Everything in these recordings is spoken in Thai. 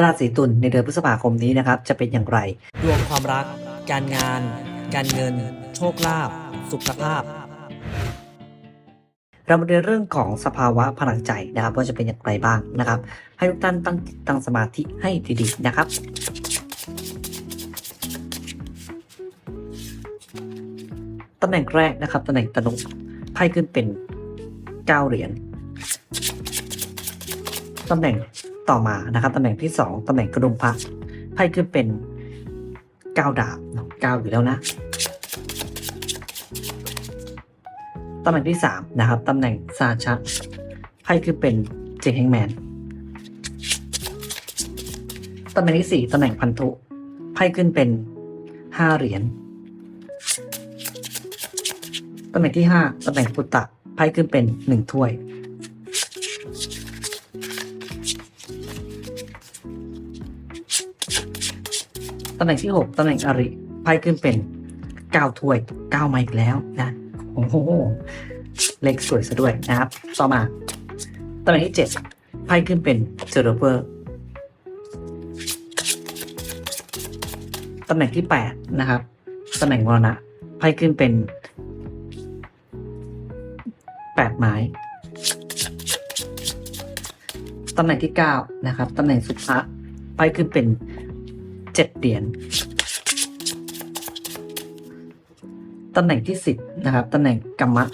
ราศีตุลในเดือนพฤษภาคมนี้นะครับ จะเป็นอย่างไร ดวงความรัก การงาน การเงิน โชคลาภสุขภาพ เรามาในเรื่องของสภาวะพลังใจนะครับ ว่าจะเป็นอย่างไรบ้างนะครับ ให้ทุกท่านตั้งจิตตั้งสมาธิให้ดีๆนะครับตำแหน่งแรกนะครับตำแหน่งตนุไพ่ขึ้นเป็นเก้าเหรียญตำแหน่ง ต่อมานะครับตำแหน่งที่สองตำแหน่งกระดุมพระไพ่ขึ้นเป็นก้าดาบเนาะก้าอยู่แล้วนะตำแหน่งที่สามนะครับตำแหน่งซาชัไพ่คือเป็นเจคแฮงแมนตำแหน่งที่สี่ตำแหน่งพันธุไพ่ขึ้นเป็นห้าเหรียญตำแหน่งที่ห้าตำแหน่งปุตตะไพ่ขึ้นเป็นหนึ่งถ้วย ตำแหน่งที่หกตำแหน่งอริไพ่ขึ้นเป็นเก้าถ้วยเก้ามาอีกแล้วนะ โอ้โห เลขสวยซะด้วยนะครับ ต่อมาตำแหน่งที่เจ็ดไพ่ขึ้นเป็นเซอร์เวอร์ตำแหน่งที่แปดนะครับ ตำแหน่งมรณะไพ่ขึ้นเป็นแปดไม้ตำแหน่งที่เก้านะครับ ตำแหน่งสุภะไพ่ขึ้นเป็น เตียนตำแหน่งที่สิบนะครับตำแหน่งกรรมะ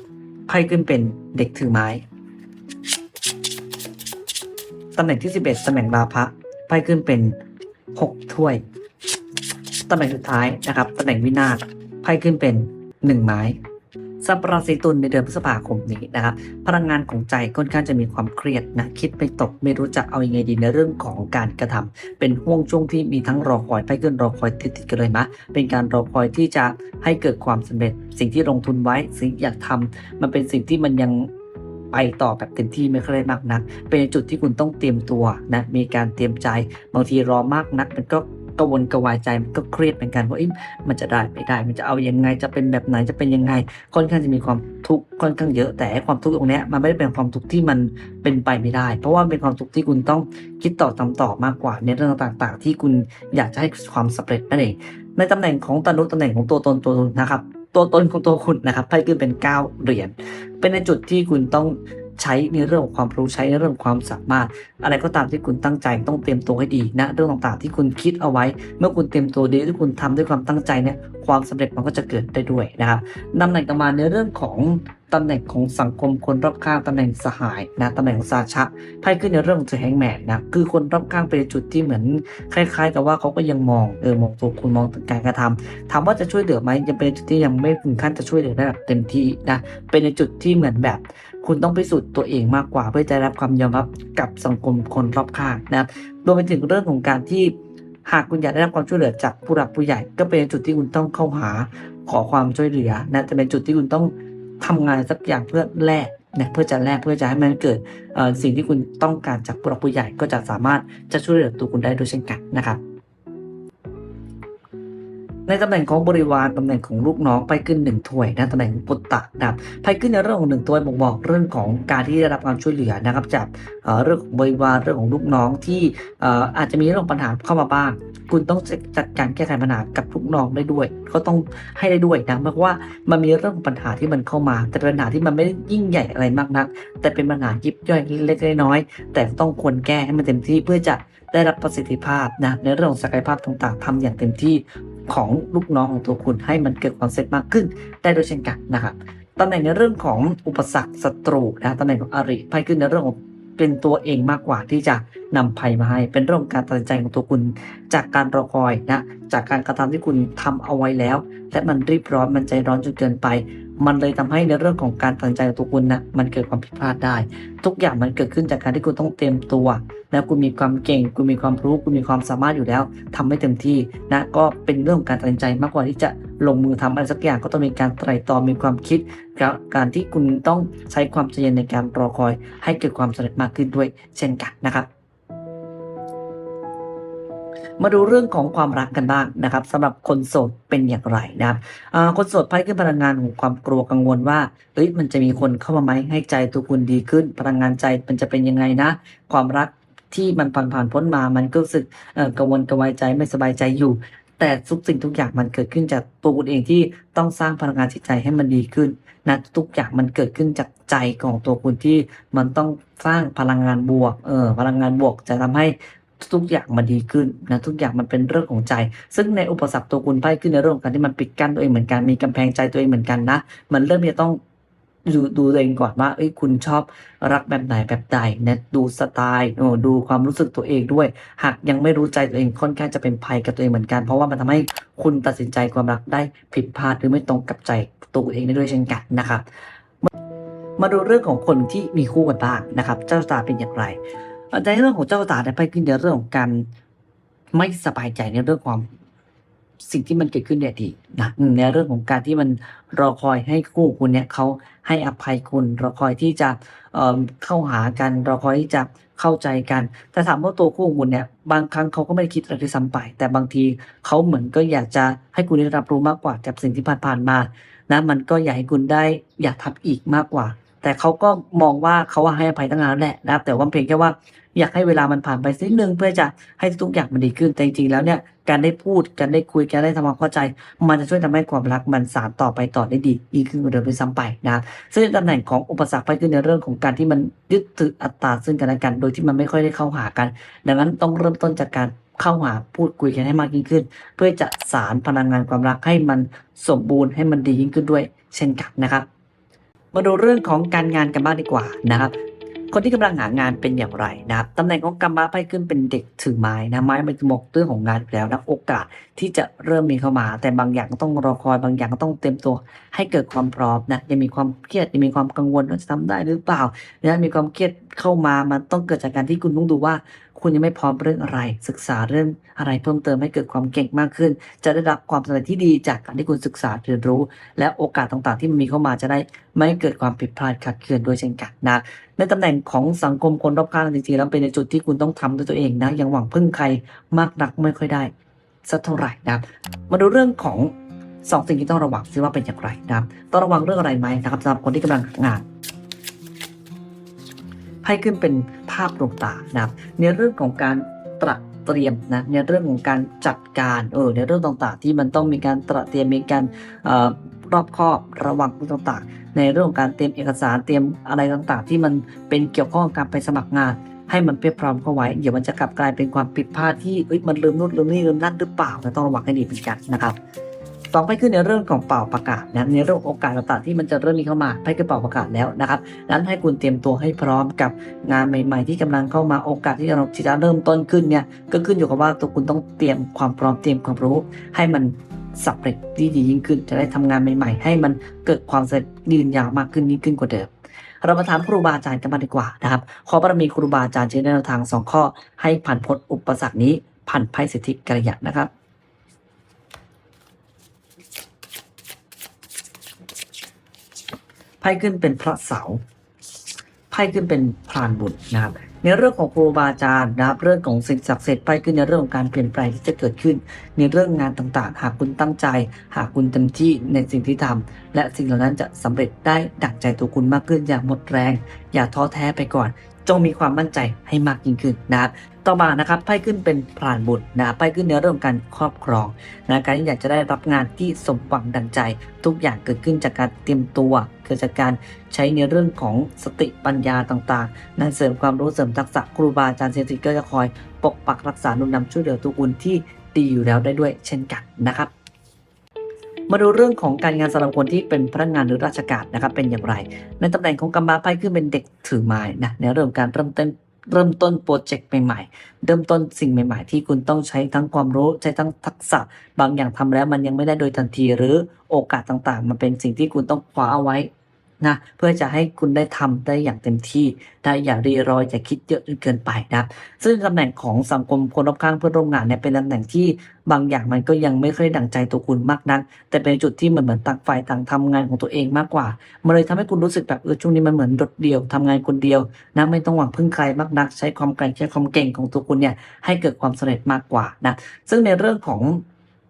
ไพ่ขึ้นเป็นเด็กถือไม้ตำแหน่งที่สิบเอ็ดตำแหน่งลาภะไพ่ขึ้นเป็นหกถ้วยตำแหน่งสุดท้ายนะครับตำแหน่งวินาศไพ่ขึ้นเป็นหนึ่งไม้ สัปราศีตุลในเดือนพฤษภาคมนี้นะครับพลังงานของใจค่อนข้างจะมีความเครียดนะคิดไม่ตกไม่รู้จะเอาอยัางไงดีในเรื่องของการกระทำเป็นห่วงช่วงที่มีทั้งรอคอยไพ่ขึ้นรอคอยติดติดกันเลยมะเป็นการรอคอยที่จะให้เกิดความสำเร็จ สิ่งที่ลงทุนไว้สิ่งอยากทำมันเป็นสิ่งที่มันยังไปต่อแบบเต็มที่ไม่ค่อยได้มากนัก เป็นจุดที่คุณต้องเตรียมตัวนะ มีการเตรียมใจ บางทีรอมากนัก มันก็ กระวนกระวายใจมันก็เครียดเหมือนกันว่าะมันจะได้ไม่ได้ มันจะเอายังไงจะเป็นแบบไหนจะเป็นยังไง ค่อนข้างจะมีความทุกข์ค่อนข้างเยอะ แต่ความทุกข์ตรงนี้มันไม่ได้เป็นความทุกข์ที่มันเป็นไปไม่ได้ เพราะว่าเป็นความทุกข์ที่คุณต้องคิดต่อทำต่อมากกว่าในเรื่องต่างๆ ที่คุณอยากจะให้ความสำเร็จนั่นเองในตำแหน่งของตนุตำแหน่งของตัวตนตัวตนนะครับ ตัวตนของตัวคุณนะครับไพ่ขึ้นเป็น 9 เหรียญเป็นในจุดที่คุณต้อง ใช้ในเรื่องของความรู้ใช้ในเรื่องความสามารถ อะไรก็ตามที่คุณตั้งใจต้องเตรียมตัวให้ดีนะเรื่องต่างๆ ที่คุณคิดเอาไว้ เมื่อคุณเตรียมตัวดีที่คุณทำด้วยความตั้งใจเนี่ยความสำเร็จมันก็จะเกิดได้ด้วยนะครับตำแหน่งต่อมาในเรื่องของตำแหน่งของสังคมคนรอบข้างตำแหน่งสหายนะตำแหน่งซาชะไพ่ขึ้นในเรื่องของเจอแฮงแมนนะคือคนรอบข้างเป็นจุดที่เหมือนคล้ายๆ กับว่าเขาก็ยังมองเออมองตัวคุณมองการกระทำถามว่าจะช่วยเหลือไหมยังเป็นจุดที่ยังไม่ถึงขั้นจะช่วยเหลือได้แบบเต็มที่นะเป็นในจุดที่เหมือนแบบ คุณต้องพิสูจน์ตัวเองมากกว่า เพื่อจะได้รับความยอมรับกับสังคมคนรอบข้างนะครับรวมไปถึงเรื่องของการที่หากคุณอยากได้รับความช่วยเหลือจากผู้หลักผู้ใหญ่ ก็เป็นจุดที่คุณต้องเข้าหาขอความช่วยเหลือนะจะเป็นจุดที่คุณต้องทำงานสักอย่างเพื่อแลกนะเพื่อจะแลกเพื่อจะให้มันเกิดสิ่งที่คุณต้องการจากผู้หลักผู้ใหญ่ ก็จะสามารถจะช่วยเหลือตัวคุณได้ด้วยเช่นกันนะครับ ในตำแหน่งของบริวารตำแหน่งของลูกน้องไพ่ขึ้นหนึ่งถ้วยนะตำแหน่งปุตตะนะครับไพ่ขึ้นในเรื่องของหนึ่งถ้วยบ่งบอกเรื่องของการที่ได้รับความช่วยเหลือนะครับจากเรื่องของบริวารเรื่องของลูกน้องที่ออาจจะมีเรื่องของปัญหาเข้ามาบ้าง คุณต้องจัดการแก้ไขปัญหากับลูกน้องได้ด้วยก็ต้องให้ได้ด้วยนะเพราะว่ามันมีเรื่องของปัญหาที่มันเข้ามา แต่เป็นปัญหาที่มันไม่ได้ยิ่งใหญ่อะไรมากนัก แต่เป็นปัญหายิบย่อยเล็กๆน้อยๆแต่ต้องควรแก้ให้มันเต็มที่เพื่อจะได้รับประสิทธิภาพนะในเรื่องของศักยภาพต่างๆทำอย่างเต็มที่ ของลูกน้องของตัวคุณให้มันเกิดความเซ็ตมากขึ้น ได้ด้วยเช่นกันนะครับตำแหน่งในเรื่องของอุปสรรคศัตรูนะตำแหน่งของอริไพ่ขึ้นในเรื่องของเป็นตัวเองมากกว่าที่จะนำภัยมาให้ เป็นเรื่องการตัดสินใจของตัวคุณ จากการรอคอยนะจากการกระทำที่คุณทำเอาไว้แล้ว และมันรีบร้อนมันใจร้อนจนเกินไป มันเลยทำให้ในเรื่องของการตัดใจของตัวคุณนะมันเกิดความผิดพลาดได้ ทุกอย่างมันเกิดขึ้นจากการที่คุณต้องเตรียมตัวนะคุณมีความเก่ง คุณมีความรู้ คุณมีความสามารถอยู่แล้วทำให้เต็มที่นะก็เป็นเรื่องของการตัดใจมากกว่าที่จะลงมือทำอะไรสักอย่างก็ต้องมีการไตร่ตรองมีความคิดกับการที่คุณต้องใช้ความใจเย็นในการรอคอย ให้เกิดความสำเร็จมากขึ้นด้วยเช่นกันนะครับ มาดูเรื่องของความรักกันบ้างนะครับสำหรับคนโสดเป็นอย่างไรนะครับคนโสดไพ่ขึ้นพลังงานของความกลัวกังวลว่าเอ้ยมันจะมีคนเข้ามาไหมให้ใจตัวคุณดีขึ้น พลังงานใจมันจะเป็นยังไงนะ ความรักที่มันผ่านผ่านพ้นมา มันก็รู้สึกกังวลกระวายใจไม่สบายใจอยู่แต่ทุกสิ่งทุกอย่างมันเกิดขึ้นจากตัวคุณเองที่ต้องสร้างพลังงานจิตใจให้มันดีขึ้นนะทุกอย่างมันเกิดขึ้นจากใจของตัวคุณที่มันต้องสร้างพลังงานบวกเออพลังงานบวกจะทำให้ ทุกอย่างมันดีขึ้นนะทุกอย่างมันเป็นเรื่องของใจ ซึ่งในอุปสรรคตัวคุณไพ่ขึ้นในเรื่องของการที่มันปิดกั้นตัวเองเหมือนกันมีกำแพงใจตัวเองเหมือนกันนะ มันเริ่มจะต้องดูดูตัวเองก่อนว่าเอ้ยคุณชอบรักแบบไหนแบบใดนะดูสไตล์โอ้ดูความรู้สึกตัวเองด้วย หากยังไม่รู้ใจตัวเองค่อนข้างจะเป็นภัยกับตัวเองเหมือนกัน เพราะว่ามันทำให้คุณตัดสินใจความรักได้ผิดพลาดหรือไม่ตรงกับใจตัวเองได้ด้วยเช่นกันนะครับมาดูเรื่องของคนที่มีคู่กันบ้างนะครับ เจ้าตาเป็นอย่างไร ในเรื่องของเจ้าชะตาได้ไปขึ้นในเรื่องของการไม่สบายใจในเรื่องความสิ่งที่มันเกิดขึ้นในอดีตนะในเรื่องของการที่มันรอคอยให้คู่คุณเนี่ยเขาให้อภัยคุณ รอคอยที่จะเอ่อเข้าหากัน รอคอยที่จะเข้าใจกัน แต่ถามว่าตัวคู่คุณเนี่ยบางครั้งเขาก็ไม่ได้คิดอะไรด้วยซ้ำไป แต่บางทีเขาเหมือนก็อยากจะให้คุณได้รับรู้มากกว่าจากสิ่งที่ผ่านๆมานะมันก็อยากให้คุณได้อยากทำอีกมากกว่า แต่เขาก็มองว่าเขาว่าให้อภัยตั้งนานแล้วแหละนะครับ แต่ว่าเพียงแค่ว่าอยากให้เวลามันผ่านไปสักนึงเพื่อจะให้ทุกอย่างมันดีขึ้นแต่จริงๆแล้วเนี่ยการได้พูดการได้คุยการได้ทำความเข้าใจ มันจะช่วยทำให้ความรักมันสานต่อไปต่อได้ดียิ่งขึ้นกว่าเดิมด้วยซ้ำไปนะครับซึ่งตำแหน่งของอุปสรรคไปคือในเรื่องของการที่มันยึดถืออัตราซึ่งกันและกัน โดยที่มันไม่ค่อยได้เข้าหากัน ดังนั้นต้องเริ่มต้นจากการเข้าหาพูดคุยกันให้มากยิ่งขึ้น เพื่อจะสารพลังงานความรักให้มันสมบูรณ์ให้มันดียิ่งขึ้นด้วย เช่นกันนะครับ มาดูเรื่องของการงานกันบ้างดีกว่านะครับ คนที่กำลังหางานเป็นอย่างไรนะครับตำแหน่งของกรรมะไพ่ขึ้นเป็นเด็กถือไม้นะไม้มันบอกเรื่องของงานแล้วนะโอกาสที่จะเริ่มมีเข้ามา แต่บางอย่างต้องรอคอยบางอย่างต้องเตรียมตัว ให้เกิดความพร้อมนะยังมีความเครียดยังมีความกังวลว่าจะทำได้หรือเปล่านะมีความเครียดเข้ามามันต้องเกิดจากการที่คุณต้องดูว่า คุณยังไม่พร้อมเรื่องอะไร ศึกษาเรื่องอะไรเพิ่มเติมให้เกิดความเก่งมากขึ้น จะได้รับความสำเร็จที่ดีจากการที่คุณศึกษาเรียนรู้ และโอกาสต่างๆ ที่มันมีเข้ามาจะได้ไม่เกิดความผิดพลาดขัดเคืองด้วยเช่นกันนะในตำแหน่งของสังคมคนรอบข้างจริงๆแล้วเป็นในจุดที่คุณต้องทำด้วยตัวเองนะยังหวังพึ่งใครมากนักไม่ค่อยได้สักเท่าไหร่นะมาดูเรื่องของสองสิ่งที่ต้องระวังซิว่าเป็นอย่างไรนะต้องระวังเรื่องอะไรไหมนะครับสำหรับคนที่กำลังงาน ให้ขึ้นเป็นภาพดวงตานะครับในเรื่องของการตระเตรียมนะในเรื่องของการจัดการเออในเรื่องต่างๆ ที่มันต้องมีการตระเตรียมมีการออรอบคอบระวังเรื่งต่างๆ ในเรื่องของการเตรียมเอกสารเตรียมอะไรต่างๆ ที่มันเป็นเกี่ยวข้องกับการไปสมัครงาน ให้มันเพียบพร้อมเข้าไว้เดี๋ยวมันจะกลับกลายเป็นความผิดพลาดที่เอ้ยมันลืมนู่นลืมนี่ลืมนั่นหรือเปล่าต้องระวังให้ดีเหมือนกันนะครับ สองไปขึ้นในเรื่องของเป่าประกาศนะในเรื่องโอกาสต่างๆที่มันจะเริ่มมีเข้ามาไปขึ้นเป่าประกาศแล้วนะครับนั้นให้คุณเตรียมตัวให้พร้อมกับงานใหม่ๆ ที่กำลังเข้ามาโอกาสที่จะที่จะเริ่มต้นขึ้นเนี่ยก็ขึ้นอยู่กับว่าตัวคุณต้องเตรียมความพร้อมเตรียมความรู้ให้มันสำเร็จดีดียิ่งขึ้น จะได้ทำงานใหม่ๆ ให้มันเกิดความสำเร็จยืนยาวมากขึ้นยิ่งขึ้นกว่าเดิมเรามาถามครูบาอาจารย์กันบ้าดีกว่านะครับ ขอบารมีครูบาอาจารย์ชี้แนวทางสองข้อ ให้ผ่านพ้นอุปสรรคนี้ผ่านไพ่สิทธิกัลยาณนะครับ พ่ขึ้นเป็นพระเสาไพ่ขึ้นเป็นพรานบุญนะครับในเรื่องของครูบาอาจารย์นะครับเรื่องของสิ่งศักดิ์สิทธิ์ไพ่ขึ้นในเรื่องของการเปลี่ยนแปลงที่จะเกิดขึ้น ในเรื่องงานต่างๆ หากคุณตั้งใจ หากคุณเต็มที่ในสิ่งที่ทำและสิ่งเหล่านั้นจะสำเร็จได้ดั่งใจตัวคุณมากขึ้นอย่าหมดแรง อย่าท้อแท้ไปก่อน จงมีความมั่นใจให้มากยิ่งขึ้นนะครับ ต่อมานะครับไพ่ขึ้นเป็นพรานบุญนะไพ่ขึ้นในเรื่องการครอบครองนะการที่อยากจะได้รับงานที่สมหวังดังใจ ทุกอย่างเกิดขึ้นจากการเตรียมตัวเกิดจากการใช้ในเรื่องของสติปัญญาต่างๆนั่นเสริมความรู้เสริมทักษะครูบาอาจารย์เซนติก็จะคอยปกปักรักษาหนุนนำช่วยเหลือตัวคุณที่ดีอยู่แล้วได้ด้วยเช่นกันนะครับมาดูเรื่องของการงานสำหรับคนที่เป็นพนักงานหรือราชการนะครับเป็นอย่างไร ในตำแหน่งของกำมาไพ่ขึ้นเป็นเด็กถือไม้นะในเรื่องของการเริ่มต้น เริ่มต้นโปรเจกต์ใหม่ๆ เริ่มต้นสิ่งใหม่ๆ ที่คุณต้องใช้ทั้งความรู้ใช้ทั้งทักษะ บางอย่างทำแล้วมันยังไม่ได้โดยทันที หรือโอกาสต่างๆ มันเป็นสิ่งที่คุณต้องคว้าเอาไว้ นะเพื่อจะให้คุณได้ทำได้อย่างเต็มที่ได้อย่ารีรออย่าคิดเยอะจนเกินไปนะซึ่งตำแหน่งของสังคมคนรอบข้างเพื่อนร่วมงานเนี่ยเป็นตำแหน่งที่บางอย่างมันก็ยังไม่ค่อยดั่งใจตัวคุณมากนัก แต่เป็นจุดที่เหมือนเหมือนต่างฝ่ายต่างทำงานของตัวเองมากกว่ามันเลยทำให้คุณรู้สึกแบบเออช่วงนี้มันเหมือนโดดเดี่ยวทำงานคนเดียวนะไม่ต้องหวังพึ่งใครมากนัก ใช้ความแกร่งใช้ความเก่งของตัวคุณเนี่ยให้เกิดความสำเร็จมากกว่านะซึ่งในเรื่องของ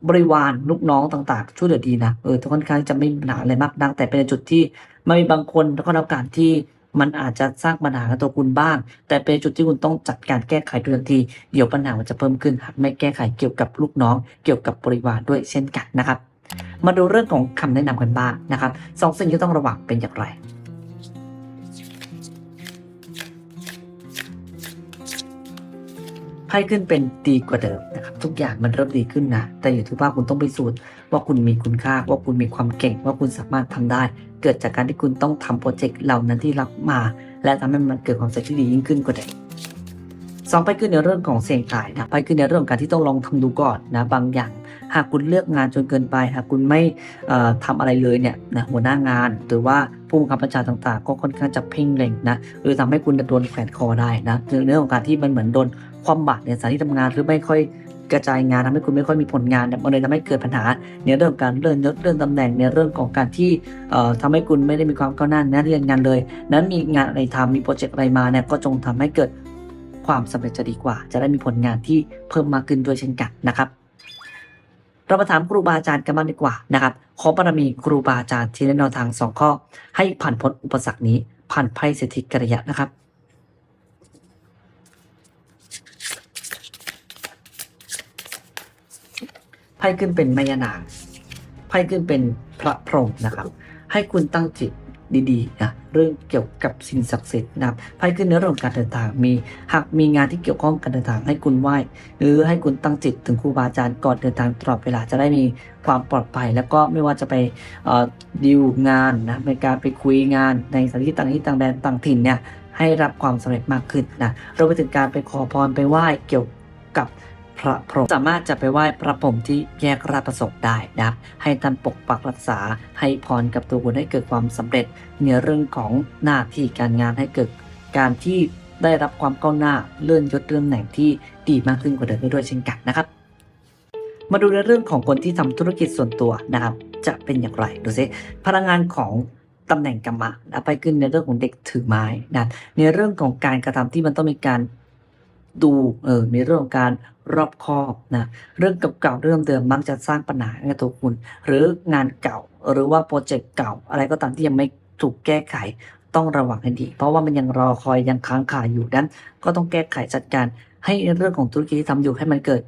บริวารลูกน้องต่างๆ ช่วยเหลือดีนะเออทุกค่อนข้างจะไม่มีปัญหาอะไรมากนักแต่เป็นในจุดที่มันมีบางคนแล้วก็รับการที่มันอาจจะสร้างปัญหากับตัวคุณบ้าง แต่เป็นจุดที่คุณต้องจัดการแก้ไขทันที เดี๋ยวปัญหามันจะเพิ่มขึ้นหากไม่แก้ไขเกี่ยวกับลูกน้อง เกี่ยวกับบริวารด้วยเช่นกันนะครับ มาดูเรื่องของคำแนะนำกันบ้างนะครับสองสิ่งที่ต้องระวังเป็นอย่างไรไพ่ขึ้นเป็นดีกว่าเดิมนะครับ ทุกอย่างมันเริ่มดีขึ้นนะ แต่อยู่ที่ว่าคุณต้องไปสูตรว่าคุณมีคุณค่า ว่าคุณมีความเก่ง ว่าคุณสามารถทำได้ เกิดจากการที่คุณต้องทำโปรเจกต์เหล่านั้นที่รับมา และทำให้มันเกิดความสำเร็จที่ดียิ่งขึ้นกว่าเดิมสองไปขึ้นในเรื่องของเสี่ยงตายนะไปขึ้นในเรื่องการที่ต้องลองทำดูก่อนนะบางอย่าง หากคุณเลือกงานจนเกินไป หากคุณไม่เอ่อทำอะไรเลยเนี่ยนะหัวหน้างาน หรือว่าผู้บังคับบัญชาต่างๆ ก็ค่อนข้างจะเพ่งเล็งนะหรือทำให้คุณโดนแขวนคอได้นะในเรื่องของการที่มันเหมือนโดนความบาดในสถานที่ทำงานหรือไม่ค่อย กระจายงานทำให้คุณไม่ค่อยมีผลงานเนี่ยมันเลยทำให้เกิดปัญหาในเรื่องของการเลื่อนยศเลื่อนตำแหน่งในเรื่องของการที่เอ่อทำให้คุณไม่ได้มีความก้าวหน้าในหน้าที่การงานเลย นั้นมีงานอะไรทำมีโปรเจกต์อะไรมาเนี่ยก็จงทำให้เกิดความสำเร็จจะดีกว่า จะได้มีผลงานที่เพิ่มมากขึ้นด้วยเช่นกันนะครับเรามาถามครูบาอาจารย์กันบ้างดีกว่านะครับ ขอบารมีครูบาอาจารย์ที่แนะแนวทางสองข้อ ให้ผ่านพ้นอุปสรรคนี้ผ่านไพ่เศรษฐิกระยะนะครับ ไพ่ขึ้นเป็นแมยานางไพ่ขึ้นเป็นพระพรหมนะครับ ให้คุณตั้งจิตดีๆนะเรื่องเกี่ยวกับสิ่งศักดิ์สิทธิ์นะครับไพ่ขึ้นในเรื่องของการเดินทางมีหากมีงานที่เกี่ยวข้องกับการเดินทางให้คุณไหว้หรือให้คุณตั้งจิตถึงครูบาอาจารย์ก่อนเดินทางตลอดเวลาจะได้มีความปลอดภัย แล้วก็ไม่ว่าจะไปดีลงานนะในการไปคุยงานในสถานที่ต่างที่ต่างแดนต่างถิ่นเนี่ยให้รับความสำเร็จมากขึ้นนะรวมไปถึงการไปขอพรไปไหว้เกี่ยว พระพรหมสามารถจะไปไหว้พระพรหมที่แยกราชประสงค์ได้นะครับให้ท่านปกปักรักษาให้พรกับตัวคุณให้เกิดความสำเร็จในเรื่องของหน้าที่การงานให้เกิดการที่ได้รับความก้าวหน้าเลื่อนยศเลื่อนตำแหน่งที่ดีมากขึ้นกว่าเดิมได้ด้วยเช่นกันนะครับ มาดูในเรื่องของคนที่ทำธุรกิจส่วนตัวนะครับ จะเป็นอย่างไรดูซิพลังงานของตำแหน่งกรรมะนะไปขึ้นในเรื่องของเด็กถือไม้นะในเรื่องของการกระทำที่มันต้องมีการ ดูเออในเรื่องของการรอบคอบนะเรื่องเก่าๆเรื่องเดิมมักจะสร้างปัญหาให้ตัวคุณ หรืองานเก่าหรือว่าโปรเจกต์เก่า อะไรก็ตามที่ยังไม่ถูกแก้ไขต้องระวังให้ดี เพราะว่ามันยังรอคอยยังค้างคาอยู่นั้น ก็ต้องแก้ไขจัดการ ให้เรื่องของธุรกิจที่ทำอยู่ให้มันเกิด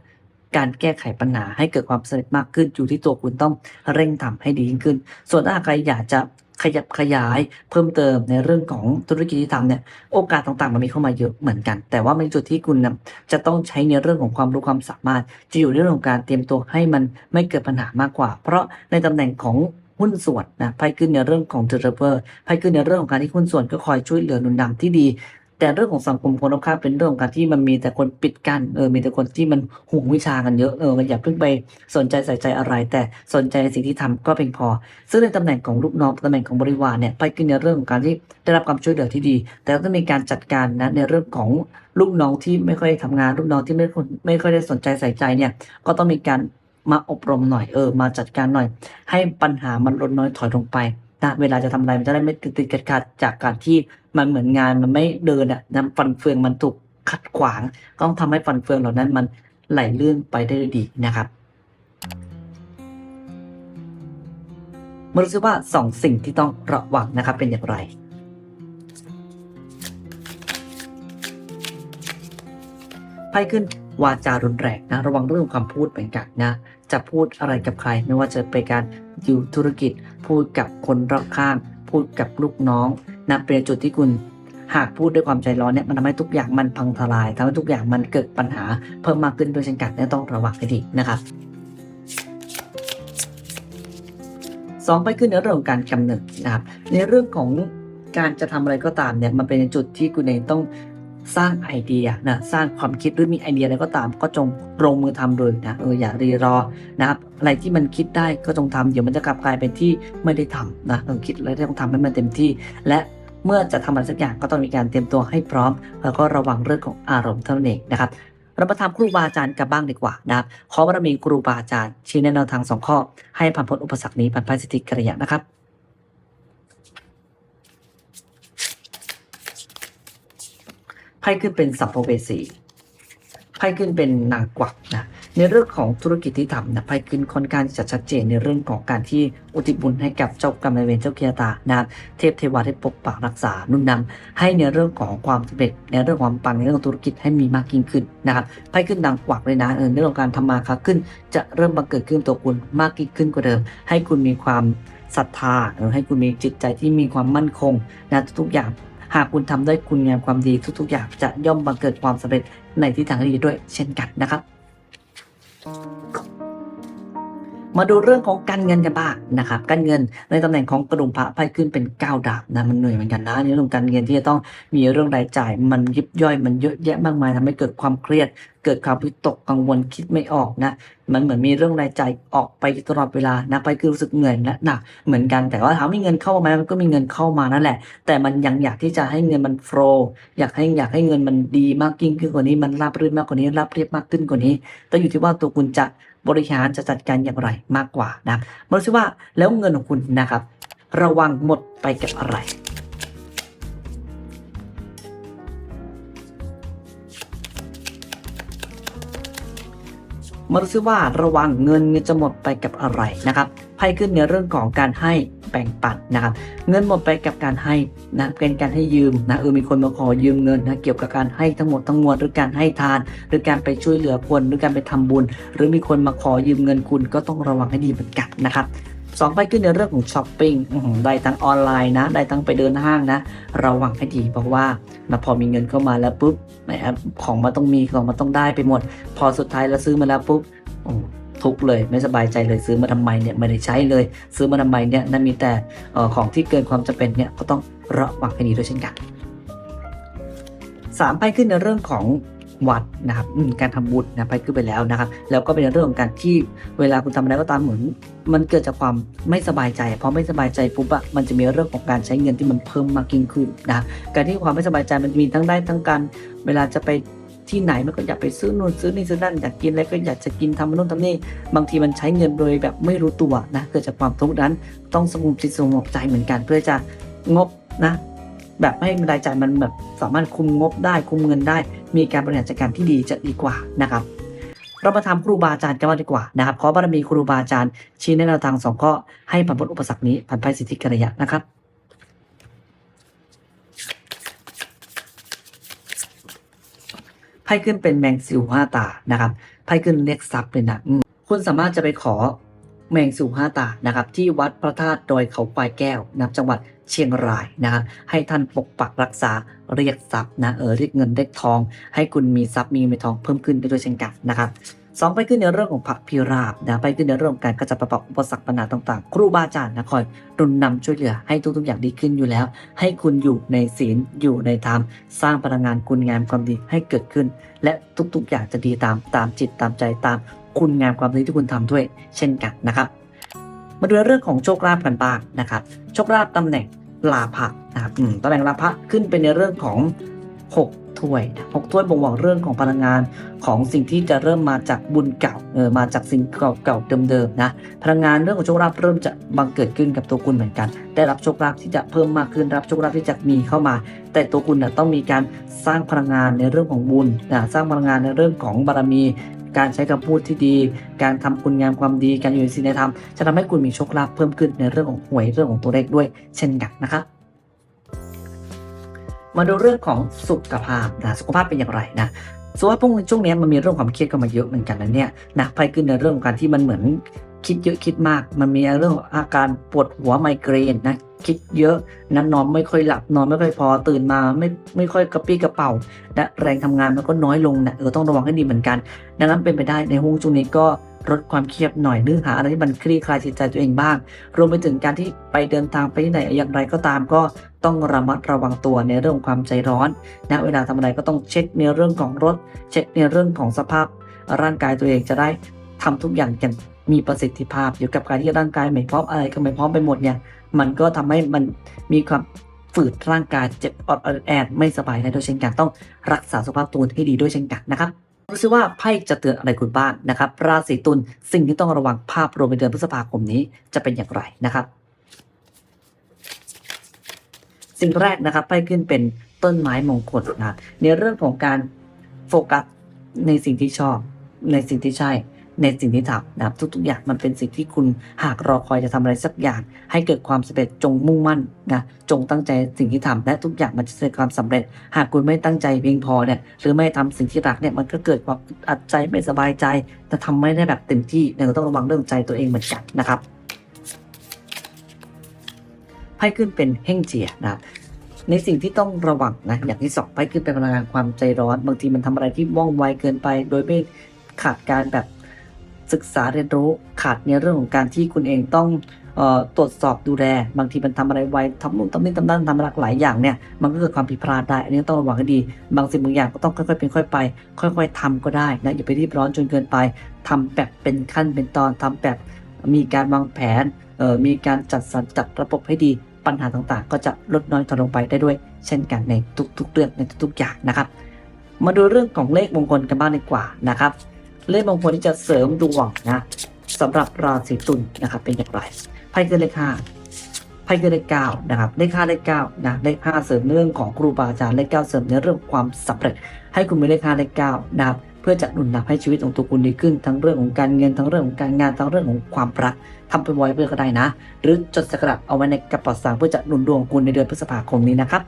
การแก้ไขปัญหาให้เกิดความสำเร็จมากขึ้นอยู่ที่ตัวคุณต้องเร่งทำให้ดียิ่งขึ้น ส่วนถ้าใครอยากจะ ขยับขยายเพิ่มเติมในเรื่องของธุรกิจที่ทำเนี่ยโอกาสต่างๆมันมีเข้ามาเยอะเหมือนกัน แต่ว่าในจุดที่คุณนะจะต้องใช้ในเรื่องของความรู้ความสามารถ จะอยู่ในเรื่องของการเตรียมตัวให้มันไม่เกิดปัญหามากกว่า เพราะในตำแหน่งของหุ้นส่วนนะไพ่ขึ้นในเรื่องของเทรเ e อร์ไพ่ขึ้นในเรื่องของการที่หุ้นส่วนก็คอยช่วยเหลือหนุนนำที่ดี แต่เรื่องของสังคมคนรอบข้างเป็นเรื่องของการที่มันมีแต่คนปิดกั้นเออมีแต่คนที่มันห่วงวิชากันเยอะเออมันอย่าเพิ่งไปสนใจใส่ใจอะไร แต่สนใจในสิ่งที่ทำก็เพียงพอ ซึ่งในตำแหน่งของลูกน้องตำแหน่งของบริวารเนี่ยไปขึ้นในเรื่องของการที่ได้รับความช่วยเหลือที่ดี แต่ต้องมีการจัดการนะในเรื่องของลูกน้องที่ไม่ค่อยทำงานลูกน้องที่ไม่ค่อยไม่ค่อยได้สนใจใส่ใจเนี่ยก็ต้องมีการมาอบรมหน่อยเออมาจัดการหน่อย ให้ปัญหามันลดน้อยถอยลงไปนะเวลาจะทำอะไรมันจะได้ไม่ติดติดขัดขัดจากการที่ มันเหมือนงานมันไม่เดินอะนะฟันเฟืองมันถูกขัดขวาง ต้องทำให้ฟันเฟืองเหล่านั้นมันไหลลื่นไปได้ดีนะครับมาดูซิว่าสองสิ่งที่ต้องระวังนะครับเป็นอย่างไรไพ่ขึ้นวาจารุนแรงนะระวังเรื่องคำพูดเหมือนกันนะจะพูดอะไรกับใคร ไม่ว่าจะเป็นการดิวธุรกิจ พูดกับคนรอบข้าง พูดกับลูกน้อง นะเป็นจุดที่คุณหากพูดด้วยความใจร้อนเนี่ยมันทำให้ทุกอย่างมันพังทลายทำให้ทุกอย่างมันเกิดปัญหาเพิ่มมากขึ้นโดยเช่นกันเนี่ยต้องระวังให้ดีนะครับสองไปขึ้นในเรื่องของการกำเนิดนะครับ ในเรื่องของการจะทำอะไรก็ตามเนี่ยมันเป็นจุดที่คุณเองต้องสร้างไอเดียนะสร้างความคิดหรือมีไอเดียอะไรก็ตาม ก็จงลงมือทำเลยนะเอออย่ารีรอนะครับอะไรที่มันคิดได้ก็จงทำเดี๋ยวมันจะกลับกลายเป็นที่ไม่ได้ทำนะเออคิดอะไรได้ต้องทำให้มันเต็มที่ และ เมื่อจะทำอะไรสักอย่างก็ต้องมีการเตรียมตัวให้พร้อม แล้วก็ระวังเรื่องของอารมณ์เท่านั้นเองนะครับเรามาทำครูบาอาจารย์กันบ้างดีกว่านะครับขอบารมีครูบาอาจารย์ชี้แนะแนวทางสองข้อ ให้ผ่านพ้นอุปสรรคนี้ผ่านพ้นสิทธิกระยะนะครับไพ่ขึ้นเป็นสัมภเวสีไพ่ขึ้นเป็นนางกวักนะ ในเรื่องของธุรกิจที่ทำนะไพ่ขึ้นค่อนข้างจะชัดเจนในเรื่องของการที่อุทิศบุญให้กับเจ้ากรรมนายเวรเจ้าเกียรตานะครับเทพเทวาที่ปกปักรักษานุ่นนำให้ในเรื่องของความสำเร็จในเรื่องความปังในเรื่องธุรกิจให้มีมากยิ่งขึ้นนะครับไพ่ขึ้นดังกวักเลยนะเออในเรื่องของการทำมาค้าขึ้น จะเริ่มบังเกิดขึ้นตัวคุณมากยิ่งขึ้นกว่าเดิม ให้คุณมีความศรัทธาเออให้คุณมีจิตใจที่มีความมั่นคงนะทุกอย่างหากคุณทำด้วยคุณงามความดีทุก ๆ อย่างจะย่อมบังเกิดความสำเร็จในทิศทางที่ดีด้วยเช่นกันนะครับ you มาดูเรื่องของการเงินกันบ้างนะครับการเงินในตำแหน่งของกระดุมพระไพ่ขึ้นเป็นก้าวดาบนะมันเหนื่อยเหมือนกันนะในเรื่องของการเงินที่จะต้องมีเรื่องรายจ่ายมันยิบย่อยมันเยอะแยะมากมายทำให้เกิดความเครียด เกิดความวิตกกังวลคิดไม่ออกนะมันเหมือนมีเรื่องรายจ่ายออกไปตลอดเวลานะไปคือรู้สึกเหนื่อยและหนักเหมือนกันแต่ว่าถามมีเงินเข้ามาไหมมันก็มีเงินเข้ามานั่นแหละ แต่มันยังอยากที่จะให้เงินมันโฟล์อยากให้อยากให้เงินมันดีมากยิ่งขึ้นกว่านี้มันราบรื่นมากกว่านี้ราบเรียบมากขึ้นกว่านี้ แต่อยู่ที่ว่าตัวคุณจะ บริหารจะจัดการอย่างไรมากกว่านะครับมาดูซิว่าแล้วเงินของคุณนะครับ ระวังหมดไปกับอะไรมาดูซิว่าระวังเงินเงินจะหมดไปกับอะไรนะครับไพ่ขึ้นในเรื่องของการให้ แบ่งปันนะครับ เงินหมดไปกับการให้นะเป็นการให้ยืมนะเออมีคนมาขอยืมเงินนะเกี่ยวกับการให้ทั้งหมดทั้งมวลหรือการให้ทาน หรือการไปช่วยเหลือคนหรือการไปทำบุญ หรือมีคนมาขอยืมเงินคุณก็ต้องระวังให้ดีเหมือนกันนะครับสองไปขึ้นในเรื่องของช้อปปิ้งได้ทั้งออนไลน์นะ ได้ทั้งไปเดินห้างนะ ระวังให้ดีเพราะว่านะพอมีเงินเข้ามาแล้วปุ๊บแหมของมันต้องมีของมันต้องได้ไปหมด พอสุดท้ายแล้วซื้อมาแล้วปุ๊บ ทุกข์เลย ไม่สบายใจเลยซื้อมาทำไมเนี่ยไม่ได้ใช้เลย ซื้อมาทำไมเนี่ยนั่นมีแต่ของที่เกินความจำเป็นเนี่ยก็ต้องระวังให้ดีด้วยเช่นกันสามไปขึ้นในเรื่องของวัดนะครับการทำบุญนะไปขึ้นไปแล้วนะครับ แล้วก็เป็นเรื่องของการที่เวลาคุณทำอะไรก็ตามเหมือน มันเกิดจากความไม่สบายใจพอไม่สบายใจปุ๊บอะมันจะมีเรื่องของการใช้เงินที่มันเพิ่มมากยิ่งขึ้นนะการที่ความไม่สบายใจมันมีทั้งได้ทั้งการ เวลาจะไป ที่ไหนมันก็อยากไปซื้อนู่นซื้อนี่ซื้อนั่นอยากกินอะไรก็อยากจะกินทำนู่นทำนี่บางทีมันใช้เงินโดยแบบไม่รู้ตัวนะเกิดจากความทุกข์นั้นต้องสงบจิตสงบใจเหมือนกัน เพื่อจะงบนะแบบให้รายจ่ายมันแบบสามารถคุมงบได้คุมเงินได้ มีการบริหารจัดการที่ดีจะดีกว่านะครับ เรามาทำครูบาอาจารย์กันมางดีกว่านะครับขอบารมีครูบาอาจารย์ชี้แนะแนวทางสองข้อให้ผ่านพ้นอุปสรรคนี้ผ่านไปสิทธิกริยะนะครับ ไพ่ขึ้นเป็นแมงสิวห้าตานะครับไพ่ขึ้นเรียกทรัพย์เลยนะคุณสามารถจะไปขอแมงสิวห้าตานะครับ ที่วัดพระธาตุดอยเขาปลายแก้วนะครับจังหวัดเชียงรายนะครับให้ท่านปกปักรักษาเรียกทรัพย์นะเออเรียกเงินเรียกทอง ให้คุณมีทรัพย์มีเงินทองเพิ่มขึ้นได้ด้วยเช่นกันนะครับ สองไปขึ้นในเรื่องของพระพิราบนะไปขึ้นในเรื่องของการกระจัดประเป่าอุปสรรคปัญหาต่างๆ ครูบาอาจารย์นะคอยรุนนำช่วยเหลือให้ทุกๆอย่างดีขึ้นอยู่แล้ว ให้คุณอยู่ในศีลอยู่ในธรรมสร้างพลังงานคุณงามความดีให้เกิดขึ้น และทุกๆอย่างจะดีตามตามจิตตามใจตามคุณงามความดีที่คุณทำด้วย เช่นกันนะครับมาดูเรื่องของโชคลาภกันบ้างนะครับโชคลาภตำแหน่งลาภะนะครับตำแหน่งลาภะขึ้นเป็นในเรื่องของ 6 ถ้วยนะหกถ้วยบ่งบอกเรื่องของพลังงานของสิ่งที่จะเริ่มมาจากบุญเก่าเออมาจากสิ่งเก่าๆเดิมๆนะพลังงานเรื่องของโชคลาภเริ่มจะบังเกิดขึ้นกับตัวคุณเหมือนกัน ได้รับโชคลาภที่จะเพิ่มมากขึ้นรับโชคลาภที่จะมีเข้ามา แต่ตัวคุณนะต้องมีการสร้างพลังงานในเรื่องของบุญนะสร้างพลังงานในเรื่องของบารมีการใช้คำพูดที่ดี การทำคุณงามความดี การอยู่ในศีลธรรม จะทำให้คุณมีโชคลาภเพิ่มขึ้นในเรื่องของหวยเรื่องของตัวเลขด้วย เช่นกันนะครับ มาดูเรื่องของสุขภาพนะสุขภาพเป็นอย่างไรนะสุขภาพวกช่วงนี้มันมีเรื่องความเครียดเข้ามาเยอะเหมือนกันนะเนี่ยนะไปขึ้นในเรื่องของการที่มันเหมือนคิดเยอะคิดมาก มันมีเรื่องอาการปวดหัวไมเกรนนะคิดเยอะนั้นนอนไม่ค่อยหลับนอนไม่ค่อยพอตื่นมาไม่ไม่ค่อยกระปี้กระเป๋าและแรงทำงานมันก็น้อยลงนะเออต้องระวังให้ดีเหมือนกัน ดังนั้นเป็นไปได้ในห้วงช่วงนี้ก็ลดความเครียดหน่อยเนื้องหาอะไรที่มันคลี่คลายจิตใจตัวเองบ้าง รวมไปถึงการที่ไปเดินทางไปที่ไหนอย่างไรก็ตามก็ ต้องระมัดระวังตัวในเรื่องความใจร้อนนะเวลาทำอะไรก็ต้องเช็คในเรื่องของรถ เช็คในเรื่องของสภาพ ร่างกายตัวเองจะได้ทำทุกอย่างอย่างมีประสิทธิภาพอยู่กับการที่ร่างกายไม่พร้อมอะไรก็ไม่พร้อมไปหมดเนี่ย มันก็ทำให้มันมีความฝืดร่างกายเจ็บอดออดแอดไม่สบายได้ด้วยเช่นกันต้องรักษาสุขภาพตัวให้ดีด้วยเช่นกันนะครับรู้สึกว่าไพ่จะเตือนอะไรคุณบ้างนะครับ ราศีตุลสิ่งที่ต้องระวังภาพรวมในเดือนพฤษภาคมนี้จะเป็นอย่างไรนะครับ สิ่งแรกนะครับไพ่ขึ้นเป็นต้นไม้มงคลนะในเรื่องของการโฟกัสในสิ่งที่ชอบ ในสิ่งที่ใช่ ในสิ่งที่ทำนะครับทุกๆอย่างมันเป็นสิ่งที่คุณหากรอคอยจะทำอะไรสักอย่าง ให้เกิดความสำเร็จจงมุ่งมั่นนะจงตั้งใจสิ่งที่ทำและทุกอย่างมันจะเกิดความสำเร็จ หากคุณไม่ตั้งใจเพียงพอเนี่ยหรือไม่ทำสิ่งที่รักเนี่ยมันก็เกิดความอัดใจไม่สบายใจแต่ทำไม่ได้แบบเต็มที่เนี่ยเราต้องระวังเรื่องใจตัวเองเหมือนกันนะครับ ไพ่ขึ้นเป็นเฮ่งเจียนะครับในสิ่งที่ต้องระวังนะอย่างที่สองไพ่ขึ้นเป็นพลังงานความใจร้อน บางทีมันทำอะไรที่ว่องไวเกินไป โดยไม่ขาดการแบบศึกษาเรียนรู้ขาดในเรื่องของการที่คุณเองต้องออตรวจสอบดูแล บางทีมันทำอะไรไวทำนู่นทำนี่ทำนั่นทำหลากหลายอย่างเนี่ยมันก็เกิดความผิดพลาดได้อันนี้ต้องระวังให้ดี บางสิ่งบางอย่างก็ต้องค่อยๆเป็นค่อยไป ค่อยๆทำก็ได้นะอย่าไปรีบร้อนจนเกินไปทำแบบเป็นขั้นเป็นตอนทำแบบมีการวางแผนมีการจัดสรรจัดระบบให้ดี ปัญหาต่างๆ ก็จะลดน้อยถอยลงไปได้ด้วย เช่นกันในทุกๆเรื่องในทุกๆอย่างนะครับ มาดูเรื่องของเลขมงคลกันบ้างดีกว่านะครับ เลขมงคลที่จะเสริมดวงนะสำหรับราศีตุลนะครับเป็นอย่างไรไพ่คือเลขห้าไพ่คือเลขเก้านะครับเลขห้าเลขเก้านะเลขห้าเสริมเรื่องของครูบาอาจารย์เลขเก้าเสริมในเรื่องความสำเร็จ ให้คุณมีเลขห้าเลขเก้านะครับ พื่อจะหนุนนำให้ชีวิตของตัวคุณดีขึ้นทั้งเรื่องของการเงินทั้งเรื่องของการงานทั้งเรื่องของความรักทำเป็นไว้เพื่อก็ได้นะ หรือจดสกัดเอาไว้ในกระเป๋าสตางค์เพื่อจะหนุนดวงคุณในเดือนพฤษภาคมนี้นะครับ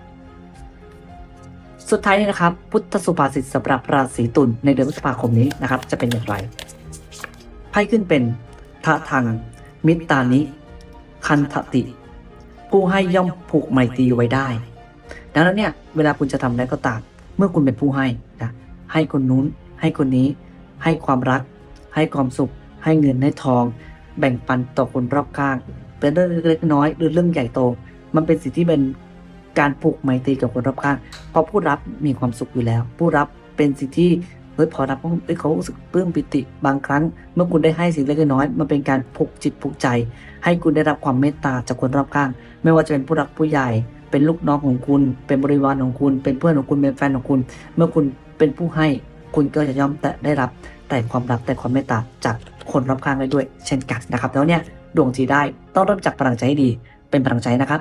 สุดท้ายนี้นะครับ พุทธสุภาษิตสำหรับราศีตุลในเดือนพฤษภาคมนี้นะครับ จะเป็นอย่างไรไพ่ขึ้นเป็นทะทัง มิตตานิคันทติ ผู้ให้ย่อมผูกไมตรีไว้ได้ ดังนั้นเนี่ยเวลาคุณจะทำอะไรก็ตาม เมื่อคุณเป็นผู้ให้นะให้คนนู้น ให้คนนี้ ให้ความรัก ให้ความสุข ให้เงินให้ทอง แบ่งปันต่อคนรอบข้าง เป็นเรื่องเล็กๆน้อยหรือเรื่องใหญ่โต มันเป็นสิ่งที่เป็นการผูกไมตรีกับคนรอบข้างเพราะผู้รับมีความสุขอยู่แล้ว ผู้รับเป็นสิ่งที่เฮ้ยพอรับเขาเฮ้ยเขารู้สึกปลื้มปิติบางครั้ง เมื่อคุณได้ให้สิ่งเล็กน้อยมันเป็นการผูกจิตผูกใจ ให้คุณได้รับความเมตตาจากคนรอบข้าง ไม่ว่าจะเป็นผู้รักผู้ใหญ่ เป็นลูกน้องของคุณ เป็นบริวารของคุณ เป็นเพื่อนของคุณเป็นแฟนของคุณ เมื่อคุณเป็นผู้ให้ คุณก็จะย่อมแต่ได้รับแต่ความรักแต่ความเมตตาจากคนรอบข้างได้ด้วย เช่นกันนะครับ แล้วเนี่ยดวงที่ได้ต้องเริ่มจากพลังใจให้ดีเป็นพลังใจนะครับ